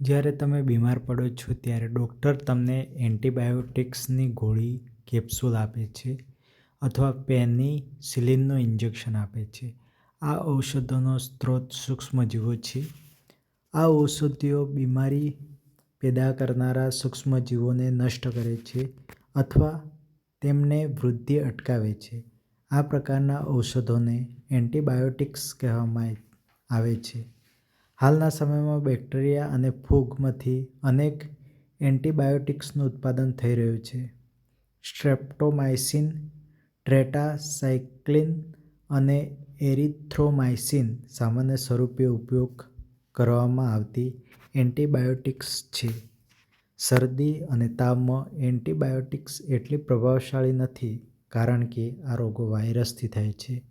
જ્યારે તમે બીમાર પડો છો ત્યારે ડૉક્ટર તમને એન્ટિબાયોટિક્સની ગોળી, કેપ્સ્યુલ આપે છે અથવા પેનિસિલિનનું ઇન્જેક્શન આપે છે. આ ઔષધોનો સ્ત્રોત સૂક્ષ્મજીવો છે. આ ઔષધિઓ બીમારી પેદા કરનારા સૂક્ષ્મજીવોને નષ્ટ કરે છે અથવા તેમને વૃદ્ધિ અટકાવે છે. આ પ્રકારના ઔષધોને એન્ટિબાયોટિક્સ કહેવામાં આવે છે. હાલના સમયમાં બેક્ટેરિયા અને ફૂગમાંથી અનેક એન્ટિબાયોટિક્સનું ઉત્પાદન થઈ રહ્યું છે. સ્ટ્રેપ્ટોમાઇસિન, ટેટ્રાસાઇક્લિન અને એરિથ્રોમાઇસિન સામાન્ય સ્વરૂપે ઉપયોગ કરવામાં આવતી એન્ટિબાયોટિક્સ છે. શરદી અને તાવમાં એન્ટિબાયોટિક્સ એટલી પ્રભાવશાળી નથી કારણ કે આ રોગો વાયરસથી થાય છે.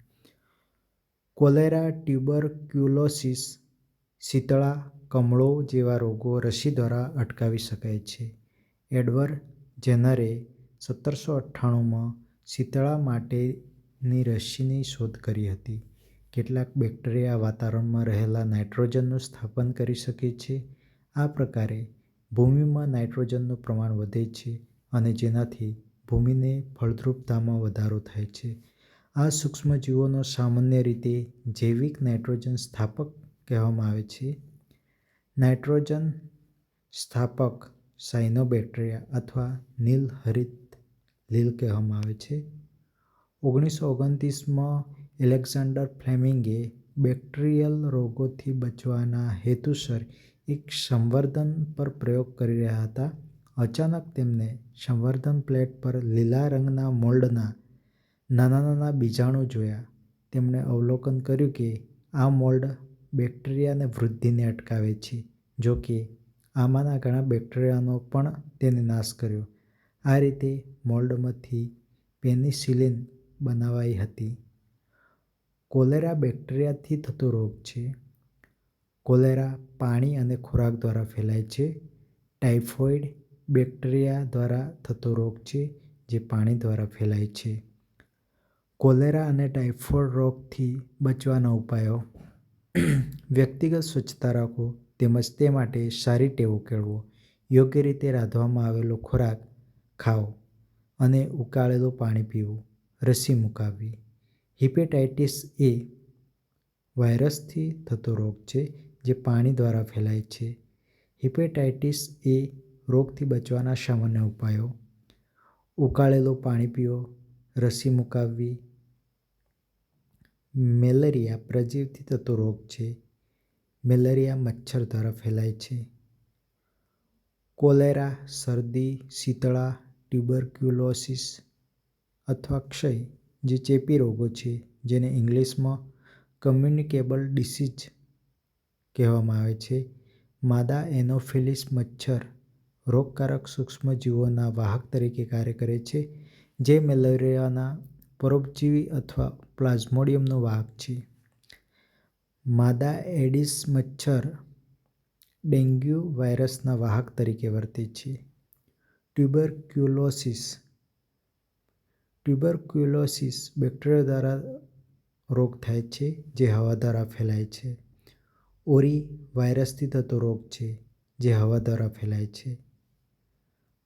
કોલેરા, ટ્યુબરક્યુલોસિસ, શીતળા, કમળો જેવા રોગો રસી દ્વારા અટકાવી શકાય છે. એડવર્ડ જેનરે સત્તરસો અઠ્ઠાણુંમાં શીતળા માટેની રસીની શોધ કરી હતી. કેટલાક બેક્ટેરિયા વાતાવરણમાં રહેલા નાઇટ્રોજનનું સ્થાપન કરી શકે છે. આ પ્રકારે, ભૂમિમાં નાઇટ્રોજનનું પ્રમાણ વધે છે અને જેનાથી ભૂમિને ફળદ્રુપતામાં વધારો થાય છે. આ સૂક્ષ્મજીવોનો સામાન્ય રીતે જૈવિક નાઇટ્રોજન સ્થાપક કહેવામાં આવે છે. નાઇટ્રોજન સ્થાપક સાયનોબેક્ટેરિયા અથવા નીલહરિત લીલ કહેવામાં આવે છે. ઓગણીસો ઓગણત્રીસમાં એલેક્ઝાન્ડર ફ્લેમિંગે બેક્ટેરિયલ રોગોથી બચવાના હેતુસર એક સંવર્ધન પર પ્રયોગ કરી રહ્યા હતા. અચાનક તેમને સંવર્ધન પ્લેટ પર લીલા રંગના મોલ્ડના નાના નાના બીજાણુ જોયા. તેમણે અવલોકન કર્યું કે આ મોલ્ડ બેક્ટેરિયાની વૃદ્ધિને અટકાવે છે. જો કે, આમાંના ઘણા બેક્ટેરિયાનો પણ તેને નાશ કર્યો. આ રીતે મોલ્ડમાંથી પેનિસિલિન બનાવાઈ હતી. કોલેરા બેક્ટેરિયાથી થતો રોગ છે. કોલેરા પાણી અને ખોરાક દ્વારા ફેલાય છે. ટાઇફોઇડ બેક્ટેરિયા દ્વારા થતો રોગ છે જે પાણી દ્વારા ફેલાય છે. કોલેરા અને ટાઇફોઇડ રોગથી બચવાના ઉપાયો: વ્યક્તિગત સ્વચ્છતા રાખો તેમજ તે માટે સારી ટેવો કેળવો. યોગ્ય રીતે રાંધવામાં આવેલો ખોરાક ખાઓ અને ઉકાળેલું પાણી પીવું. રસી મુકાવવી: હિપેટાઇટિસ એ વાયરસથી થતો રોગ છે જે પાણી દ્વારા ફેલાય છે. હિપેટાઇટિસ એ રોગથી બચવાના સામાન્ય ઉપાયો: ઉકાળેલું પાણી પીવો. રસી મુકાવવી. મેલેરિયા પ્રજીવથી થતો રોગ છે. મેલેરિયા મચ્છર દ્વારા ફેલાય છે. કોલેરા, શરદી, શીતળા, ટ્યુબરક્યુલોસિસ અથવા ક્ષય જે ચેપી રોગો છે જેને ઇંગ્લિશમાં કમ્યુનિકેબલ ડિસીઝ કહેવામાં આવે છે. માદા એનોફિલિસ મચ્છર રોગકારક સૂક્ષ્મજીવોના વાહક તરીકે કાર્ય કરે છે જે મેલેરિયાના પરોપજીવી અથવા પ્લાઝ્મોડિયમનો વાહક છે. માદા એડિસ મચ્છર ડેન્ગ્યુ વાયરસના વાહક તરીકે વર્તે છે. ટ્યુબરક્યુલોસિસ ટ્યુબરક્યુલોસિસ બેક્ટેરિયા દ્વારા રોગ થાય છે, જે હવા દ્વારા ફેલાય છે. ઓરી વાયરસથી થતો રોગ છે, જે હવા દ્વારા ફેલાય છે.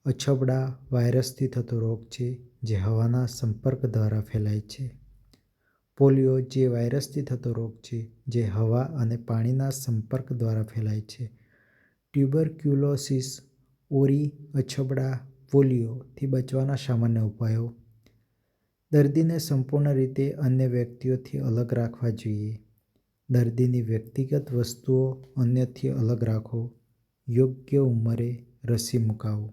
અછબડા વાયરસથી થતો રોગ છે જે હવાના સંપર્ક દ્વારા ફેલાય છે. પોલિયો જે વાયરસથી થતો રોગ છે જે હવા અને પાણીના સંપર્ક દ્વારા ફેલાય છે. ટ્યુબરક્યુલોસિસ, ઓરી, અછબડા, પોલિયોથી બચવાના સામાન્ય ઉપાયો: દર્દીને સંપૂર્ણ રીતે અન્ય વ્યક્તિઓથી અલગ રાખવા જોઈએ. દર્દીની વ્યક્તિગત વસ્તુઓ અન્યથી અલગ રાખો. યોગ્ય ઉંમરે રસી મુકાવો.